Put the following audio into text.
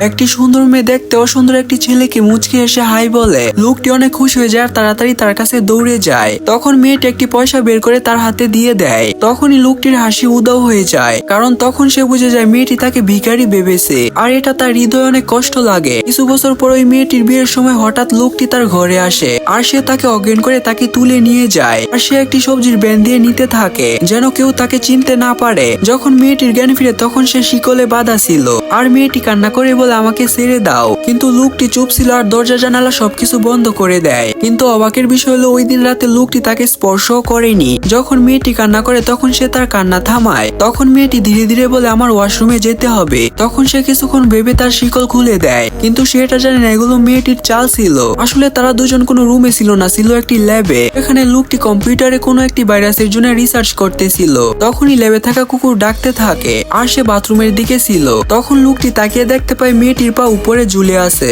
একটি সুন্দর মেয়ে দেখতে অসুন্দর একটি ছেলেকে মুচকে এসে হাই বলে। লোকটি অনেক খুশি হয়ে যায় তাড়াতাড়ি তার কাছে দৌড়ে যায়। তখন মেয়েটি একটি পয়সা বের করে তার হাতে দিয়ে দেয়। তখনই লোকটির হাসি উদাও হয়ে যায়, কারণ তখন সে বুঝে যায় মেয়েটি তাকে ভিখারি ভেবেছে। আর এটা তার হৃদয়ে অনেক কষ্ট লাগে। কিছু বছর পর ওই মেয়েটির বিয়ের সময় হঠাৎ লোকটি তার ঘরে আসে, আর সে তাকে অজ্ঞান করে তাকে তুলে নিয়ে যায়। আর সে একটি সবজির ব্যান দিয়ে নিতে থাকে, যেন কেউ তাকে চিনতে না পারে। যখন মেয়েটির জ্ঞান ফিরে তখন সে শিকলে বাঁধা ছিল, আর মেয়েটি কান্না করে বলে আমাকে ছেড়ে দাও। কিন্তু লোকটি চুপ ছিল আর দরজা, জানালা সবকিছু বন্ধ করে দেয়। কিন্তু অবাকের বিষয় হলো, ওই দিন রাতে লোকটি তাকে স্পর্শ করেনি। যখন মেয়েটি কান্না করে, তখন সে তার কান্না থামায়। তখন মেয়েটি ধীরে ধীরে বলে, আমার ওয়াশরুমে যেতে হবে। তখন সে কিছুক্ষণ ভেবে তার শিকল খুলে দেয়। কিন্তু সে এটা জানে না, এগুলো মেয়েটির চাল ছিল। আসলে তারা দুজন কোনো রুমে ছিল না, ছিল একটি ল্যাবে। এখানে লোকটি কম্পিউটারে কোনো একটি ভাইরাসের জন্য রিসার্চ করতেছিল। তখনই ল্যাবে থাকা কুকুর ডাকতে থাকে, আর সে বাথরুমের দিকে ছিল। তখন লোকটি তাকিয়ে দেখতে পায় মেয়েটির পা উপরে ঝুলে আছে।